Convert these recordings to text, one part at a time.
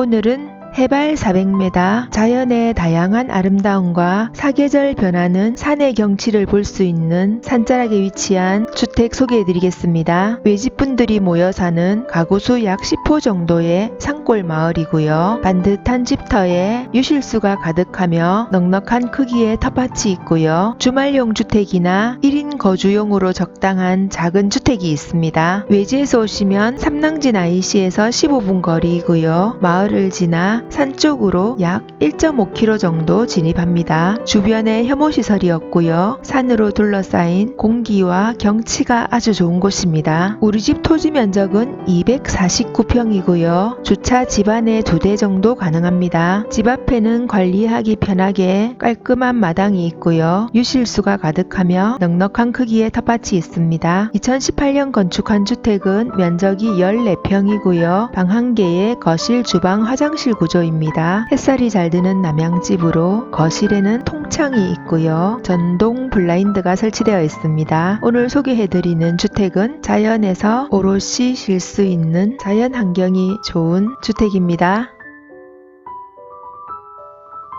오늘은 해발 400m, 자연의 다양한 아름다움과 사계절 변하는 산의 경치를 볼 수 있는 산자락에 위치한 주택 소개해 드리겠습니다. 외집분들이 모여 사는 가구수 약 10호 정도의 산골 마을이고요. 반듯한 집터에 유실수가 가득하며 넉넉한 크기의 텃밭이 있고요. 주말용 주택이나 1인 거주용으로 적당한 작은 주택이 있습니다. 외지에서 오시면 삼랑진 IC에서 15분 거리이고요. 마을을 지나 산 쪽으로 약 1.5km 정도 진입합니다. 주변에 혐오시설이 없고요. 산으로 둘러싸인 공기와 경치 가 아주 좋은 곳입니다. 우리 집 토지 면적은 249평이고요. 주차 집 안에 두 대 정도 가능합니다. 집 앞에는 관리하기 편하게 깔끔한 마당이 있고요. 유실수가 가득하며 넉넉한 크기의 텃밭이 있습니다. 2018년 건축한 주택은 면적이 14평이고요. 방 한 개에 거실, 주방, 화장실 구조입니다. 햇살이 잘 드는 남양집으로 거실에는 통창이 있고요. 전동 블라인드가 설치되어 있습니다. 오늘 소개 해드리는 주택은 자연에서 오롯이 쉴 수 있는 자연 환경이 좋은 주택입니다.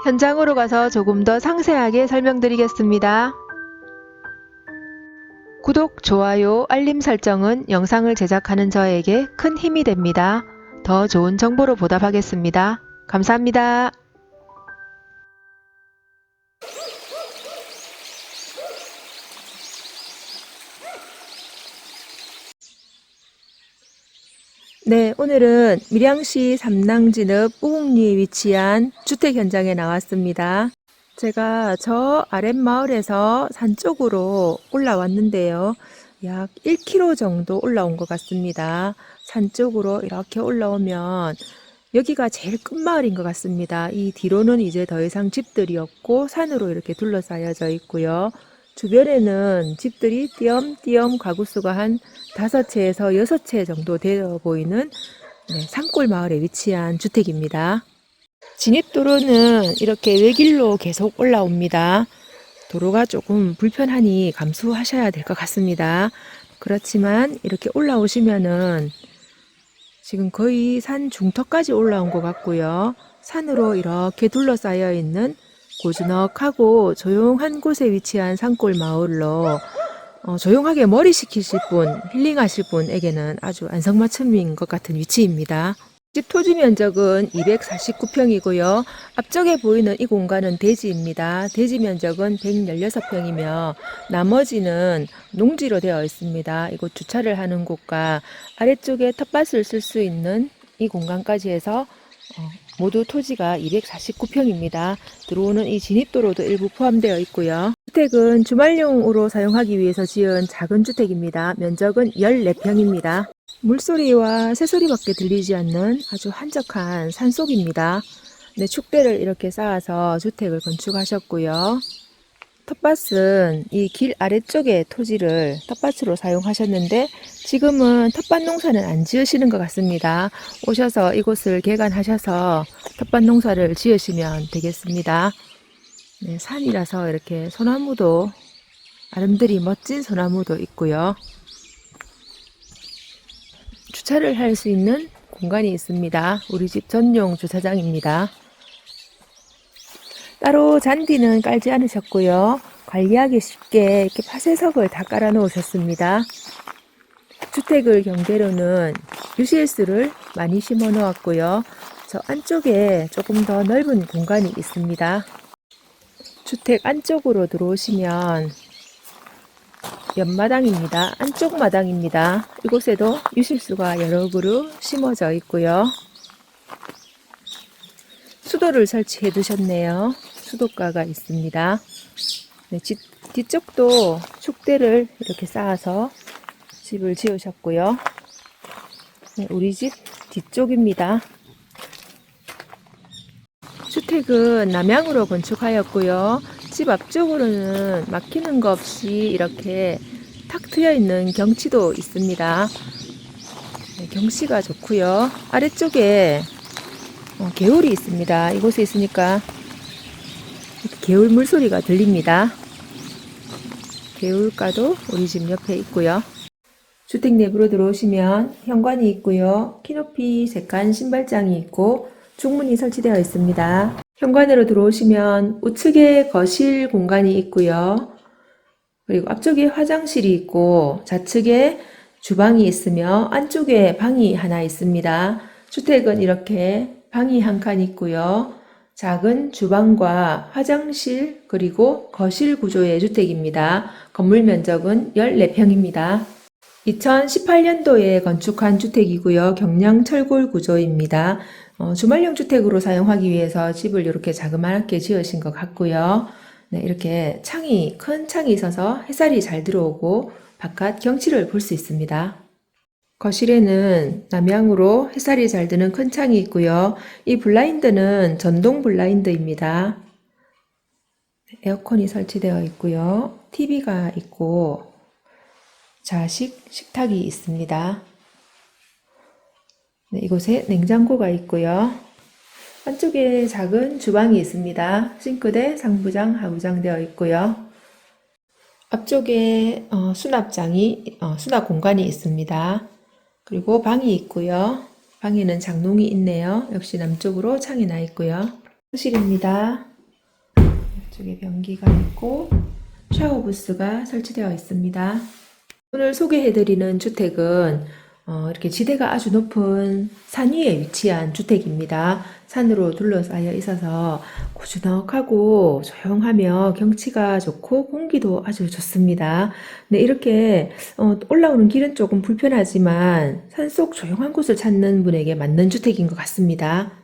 현장으로 가서 조금 더 상세하게 설명드리겠습니다. 구독, 좋아요, 알림 설정은 영상을 제작하는 저에게 큰 힘이 됩니다. 더 좋은 정보로 보답하겠습니다. 감사합니다. 네, 오늘은 밀양시 삼랑진읍 우국리에 위치한 주택 현장에 나왔습니다. 제가 저 아랫마을에서 산 쪽으로 올라왔는데요. 약 1km 정도 올라온 것 같습니다. 산 쪽으로 이렇게 올라오면 여기가 제일 끝마을인 것 같습니다. 이 뒤로는 이제 더 이상 집들이 없고 산으로 이렇게 둘러싸여져 있고요. 주변에는 집들이 띄엄띄엄 가구수가 한 다섯 채에서 여섯 채 정도 되어 보이는 네, 산골 마을에 위치한 주택입니다. 진입도로는 이렇게 외길로 계속 올라옵니다. 도로가 조금 불편하니 감수하셔야 될 것 같습니다. 그렇지만 이렇게 올라오시면은 지금 거의 산 중턱까지 올라온 것 같고요. 산으로 이렇게 둘러싸여 있는 고즈넉하고 조용한 곳에 위치한 산골 마을로 어, 조용하게 머리 식히실 분, 힐링하실 분에게는 아주 안성맞춤인 것 같은 위치입니다. 집 토지 면적은 249평이고요. 앞쪽에 보이는 이 공간은 대지입니다. 대지 면적은 116평이며 나머지는 농지로 되어 있습니다. 이곳 주차를 하는 곳과 아래쪽에 텃밭을 쓸 수 있는 이 공간까지 해서 어, 모두 토지가 249평입니다. 들어오는 이 진입도로도 일부 포함되어 있고요. 주택은 주말용으로 사용하기 위해서 지은 작은 주택입니다. 면적은 14평입니다. 물소리와 새소리밖에 들리지 않는 아주 한적한 산속입니다. 네, 축대를 이렇게 쌓아서 주택을 건축하셨고요. 텃밭은 이 길 아래쪽에 토지를 텃밭으로 사용하셨는데 지금은 텃밭 농사는 안 지으시는 것 같습니다. 오셔서 이곳을 개간하셔서 텃밭 농사를 지으시면 되겠습니다. 네, 산이라서 이렇게 소나무도 아름드리 멋진 소나무도 있고요. 주차를 할 수 있는 공간이 있습니다. 우리 집 전용 주차장입니다. 따로 잔디는 깔지 않으셨고요. 관리하기 쉽게 이렇게 파쇄석을 다 깔아 놓으셨습니다. 주택을 경계로는 유실수를 많이 심어 놓았고요. 저 안쪽에 조금 더 넓은 공간이 있습니다. 주택 안쪽으로 들어오시면 옆마당입니다. 안쪽 마당입니다. 이곳에도 유실수가 여러 그루 심어져 있고요. 수도를 설치해 두셨네요. 수도가가 있습니다. 네, 집, 뒤쪽도 축대를 이렇게 쌓아서 집을 지으셨고요. 네, 우리 집 뒤쪽입니다. 주택은 남향으로 건축하였고요. 집 앞쪽으로는 막히는 거 없이 이렇게 탁 트여 있는 경치도 있습니다. 네, 경치가 좋고요. 아래쪽에 어, 개울이 있습니다. 이곳에 있으니까 개울 물소리가 들립니다. 개울가도 우리 집 옆에 있고요. 주택 내부로 들어오시면 현관이 있고요. 키높이 색간 신발장이 있고 중문이 설치되어 있습니다. 현관으로 들어오시면 우측에 거실 공간이 있고요. 그리고 앞쪽에 화장실이 있고 좌측에 주방이 있으며 안쪽에 방이 하나 있습니다. 주택은 이렇게 방이 한 칸 있고요. 작은 주방과 화장실 그리고 거실 구조의 주택입니다. 건물 면적은 14평입니다. 2018년도에 건축한 주택이고요. 경량 철골 구조입니다. 어, 주말용 주택으로 사용하기 위해서 집을 이렇게 자그마하게 지으신 것 같고요. 네, 이렇게 창이, 큰 창이 있어서 햇살이 잘 들어오고 바깥 경치를 볼 수 있습니다. 거실에는 남향으로 햇살이 잘 드는 큰 창이 있고요. 이 블라인드는 전동 블라인드입니다. 에어컨이 설치되어 있고요. TV가 있고 자식 식탁이 있습니다. 네, 이곳에 냉장고가 있고요. 한쪽에 작은 주방이 있습니다. 싱크대, 상부장, 하부장 되어 있고요. 앞쪽에 어, 수납장이 어, 수납 공간이 있습니다. 그리고 방이 있고요. 방에는 장롱이 있네요. 역시 남쪽으로 창이 나 있고요. 화장실입니다. 이쪽에 변기가 있고 샤워 부스가 설치되어 있습니다. 오늘 소개해드리는 주택은 어, 이렇게 지대가 아주 높은 산 위에 위치한 주택입니다. 산으로 둘러싸여 있어서 고즈넉하고 조용하며 경치가 좋고 공기도 아주 좋습니다. 네, 이렇게 어, 올라오는 길은 조금 불편하지만 산속 조용한 곳을 찾는 분에게 맞는 주택인 것 같습니다.